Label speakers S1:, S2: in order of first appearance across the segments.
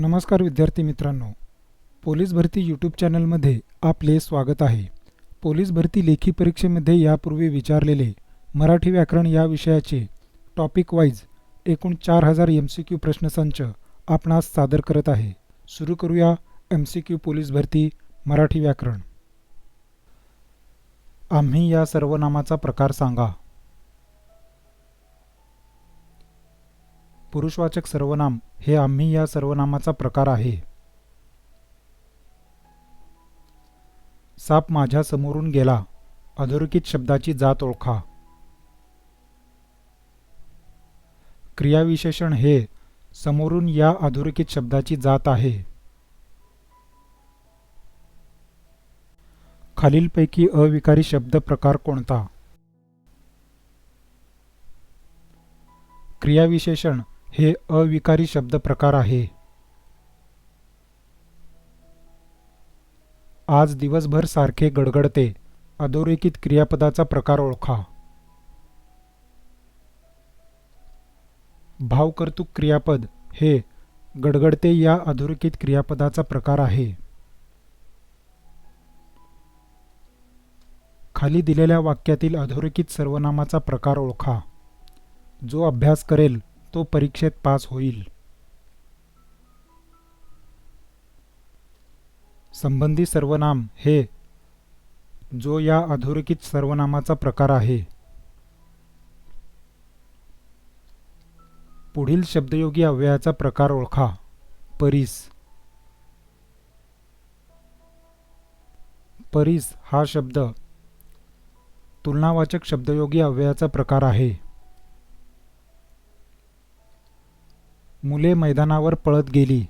S1: नमस्कार विद्यार्थी मित्रांनो. पोलीस भरती यूट्यूब चॅनलमध्ये आपले स्वागत आहे. पोलीस भरती लेखी परीक्षेमध्ये यापूर्वी विचारलेले मराठी व्याकरण या विषयाचे टॉपिक वाईज एकूण चार हजार एम सी क्यू प्रश्नसंच आपणास सादर करत आहे. सुरू करूया एम सी क्यू पोलीस भरती मराठी व्याकरण. आम्ही या सर्वनामाचा प्रकार सांगा. पुरुषवाचक सर्वनाम हे आम्ही या सर्वनामाचा प्रकार आहे. साप माझ्या समोरून गेला. अधोरेखित शब्दाची जात ओळखा. क्रियाविशेषण हे समोरून या अधोरेखित शब्दाची जात आहे. खालीलपैकी अविकारी शब्द प्रकार कोणता? क्रियाविशेषण हे अविकारी शब्द प्रकार आहे. आज दिवसभर सारखे गडगडते. अधोरेखित क्रियापदाचा प्रकार ओळखा. भावकर्तुक क्रियापद हे गडगडते या अधोरेखित क्रियापदाचा प्रकार आहे. खाली दिलेल्या वाक्यातील अधोरेखित सर्वनामाचा प्रकार ओळखा. जो अभ्यास करेल तो परीक्षेत पास होईल. संबंधी सर्वनाम हे जो या अधोरेखित सर्वनामाचा प्रकार आहे. पुढील शब्दयोगी अव्ययाचा प्रकार ओळखा. परीस. परीस हा शब्द तुलनावाचक शब्दयोगी अव्ययाचा प्रकार आहे. मुले मैदानावर पळत गेली.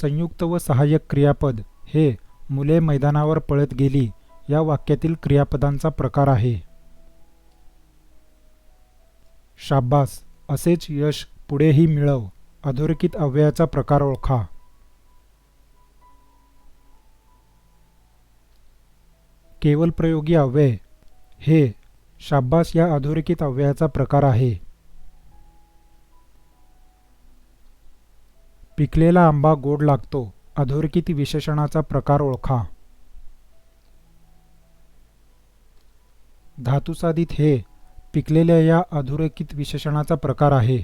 S1: संयुक्त व सहाय्यक क्रियापद हे मुले मैदानावर पळत गेली या वाक्यातील क्रियापदांचा प्रकार आहे. शाब्बास असेच यश पुढेही मिळव अधोरेखित अव्ययाचा प्रकार ओळखा. केवल प्रयोगी अव्यय हे शाब्बास या अधोरेखित अव्ययाचा प्रकार आहे. पिकलेला आंबा गोड लागतो. अधोरेखित विशेषणाचा प्रकार ओळखा. धातुसाधित हे पिकलेल्या या अधोरेखित विशेषणाचा प्रकार आहे.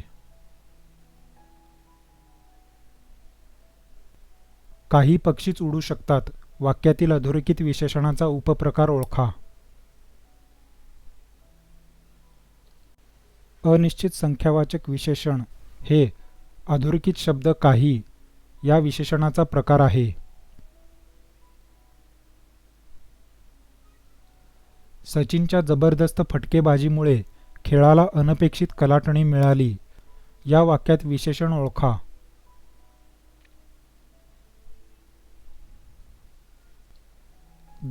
S1: काही पक्षीच उडू शकतात. वाक्यातील अधोरेखित विशेषणाचा उपप्रकार ओळखा. अनिश्चित संख्यावाचक विशेषण. हे अधोरेखित शब्द काही या विशेषणाचा प्रकार आहे. सचिनच्या जबरदस्त फटकेबाजीमुळे खेळाला अनपेक्षित कलाटणी मिळाली. या वाक्यात विशेषण ओळखा.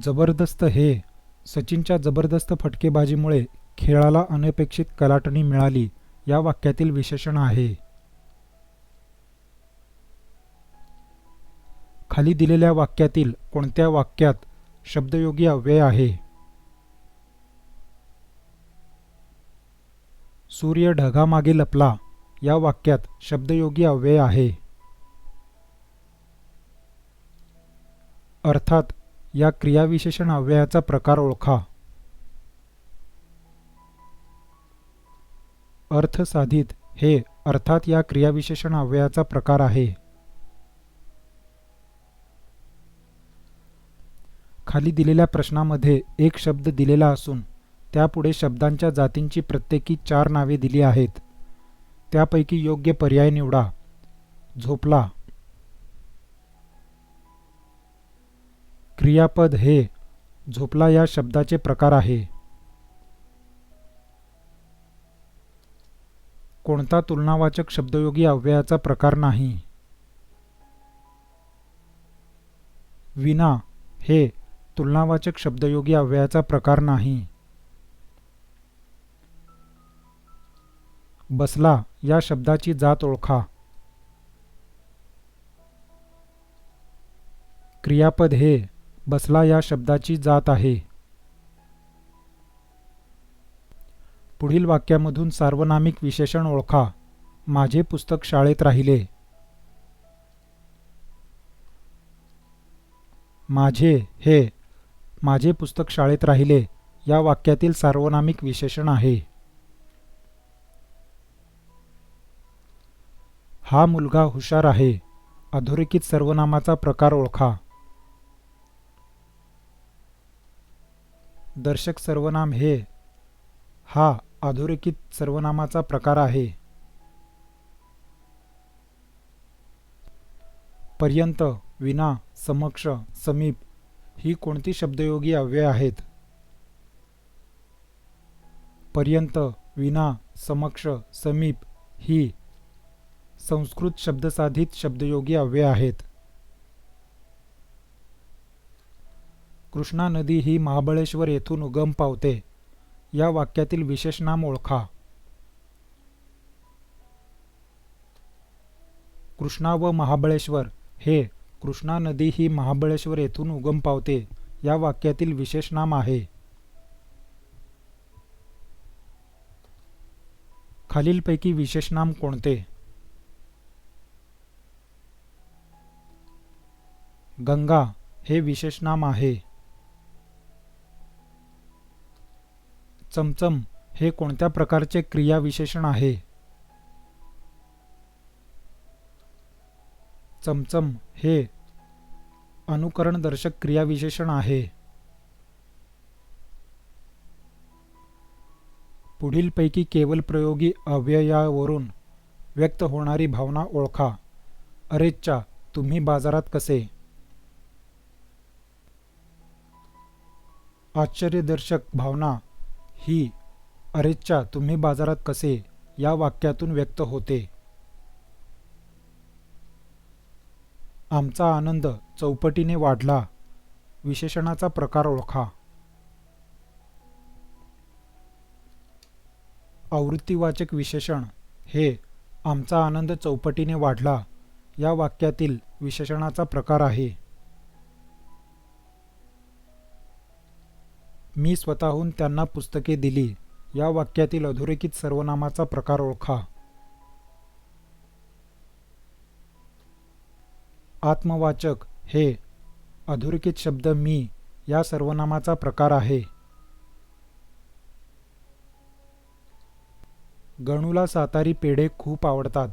S1: जबरदस्त हे सचिनच्या जबरदस्त फटकेबाजीमुळे खेळाला अनपेक्षित कलाटणी मिळाली या वाक्यातील विशेषण आहे. खाली दिलेल्या वाक्यातील कोणत्या वाक्यात शब्दयोगी अव्यय आहे? सूर्य ढगामागे लपला या वाक्यात शब्दयोगी अव्यय आहे. अर्थात या क्रियाविशेषण अव्ययाचा प्रकार ओळखा. अर्थ साधित हे अर्थात या क्रियाविशेषण अव्ययाचा प्रकार आहे. खाली दिलेल्या प्रश्नामध्ये एक शब्द दिलेला असून त्यापुढे शब्दांच्या जातींची प्रत्येकी चार नावे दिली आहेत. त्यापैकी योग्य पर्याय निवडा. झोपला. क्रियापद हे झोपला या शब्दाचे प्रकार आहे. कोणता तुलनावाचक शब्दयोगी अव्ययाचा प्रकार नाही? विना हे तुलनावाचक शब्दयोगी अव्ययाचा प्रकार नाही. बसला या शब्दाची जात ओळखा. क्रियापद हे बसला या शब्दाची जात आहे. पुढील वाक्यामधून सार्वनामिक विशेषण ओळखा. माझे पुस्तक शाळेत राहिले. माझे हे माझे पुस्तक शाळेत राहिले. या वाक्यातील सार्वनामिक विशेषण आहे. हा मुलगा हुशार आहे. अधोरेखित सर्वनामाचा प्रकार ओळखा. दर्शक सर्वनाम हे हा अधोरेखित सर्वनामाचा प्रकार आहे. पर्यंत विना समक्ष समीप ही कोणती शब्दयोगी अव्यय आहेत? पर्यंत विना समक्ष समीप ही संस्कृत शब्दसाधित शब्दयोगी अव्यय आहेत. कृष्णा नदी ही महाबळेश्वर येथून उगम पावते. या वाक्यातील विशेष नाम ओळखा. कृष्णा व महाबळेश्वर. हे कृष्णा नदी ही महाबळेश्वर येथून उगम पावते. या वाक्यातील विशेष नाम आहे. खालीलपैकी विशेष नाम कोणते? गंगा. हे विशेष नाम आहे. चमचम हे कोणत्या प्रकारचे क्रियाविशेषण आहे? चमचम हे अनुकरणदर्शक क्रियाविशेषण आहे. पुढीलपैकी केवल प्रयोगी अव्ययावरून व्यक्त होणारी भावना ओळखा. अरेच्चा तुम्ही बाजारात कसे? आश्चर्यदर्शक भावना ही अरेच्चा तुम्ही बाजारात कसे? या वाक्यातून व्यक्त होते. आमचा आनंद चौपटीने वाढला. विशेषणाचा प्रकार ओळखा. आवृत्तीवाचक विशेषण हे आमचा आनंद चौपटीने वाढला. या वाक्यातील विशेषणाचा प्रकार आहे. मी स्वतःहून त्यांना पुस्तके दिली. या वाक्यातील अधोरेखित सर्वनामाचा प्रकार ओळखा. आत्मवाचक हे अधोरेखित शब्द मी या सर्वनामाचा प्रकार आहे. गणूला सातारी पेढे खूप आवडतात.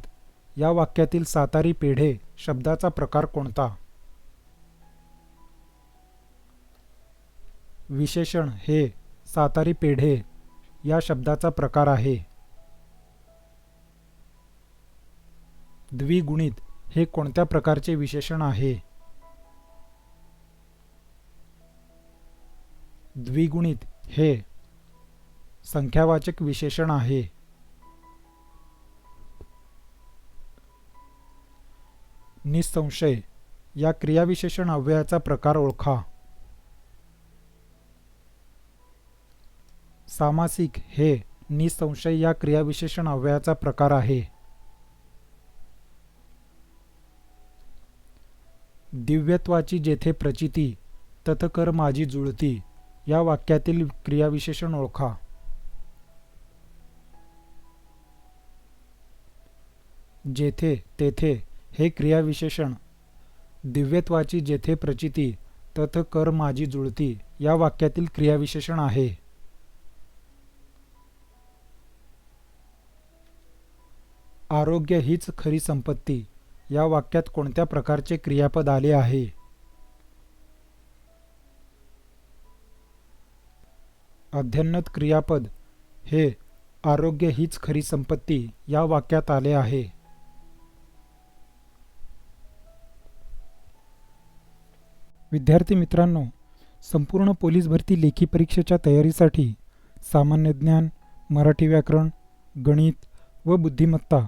S1: या वाक्यातील सातारी पेढे शब्दाचा प्रकार कोणता? विशेषण हे सातारी पेढे या शब्दाचा प्रकार आहे. द्विगुणित हे कोणत्या प्रकारचे विशेषण आहे? द्विगुणित हे संख्यावाचक विशेषण आहे. निसंशय या क्रियाविशेषण अव्ययाचा प्रकार ओळखा. सामासिक हे निसंशय या क्रियाविशेषण अव्ययाचा प्रकार आहे. दिव्यत्वाची जेथे प्रचिती तथकर माझी जुळती या वाक्यातील क्रियाविशेषण ओळखा. जेथे तेथे हे क्रियाविशेषण दिव्यत्वाची जेथे प्रचिती तथ कर माझी जुळती या वाक्यातील क्रियाविशेषण आहे. आरोग्य हीच खरी संपत्ती. या वाक्यात कोणत्या प्रकारचे क्रियापद आले आहे? अध्यन्नत क्रियापद. हे आरोग्य हीच खरी संपत्ती या वाक्यात आले आहे. विद्यार्थी मित्रांनो संपूर्ण पोलीस भरती लेखी परीक्षेच्या तयारीसाठी सामान्य ज्ञान मराठी व्याकरण गणित व बुद्धिमत्ता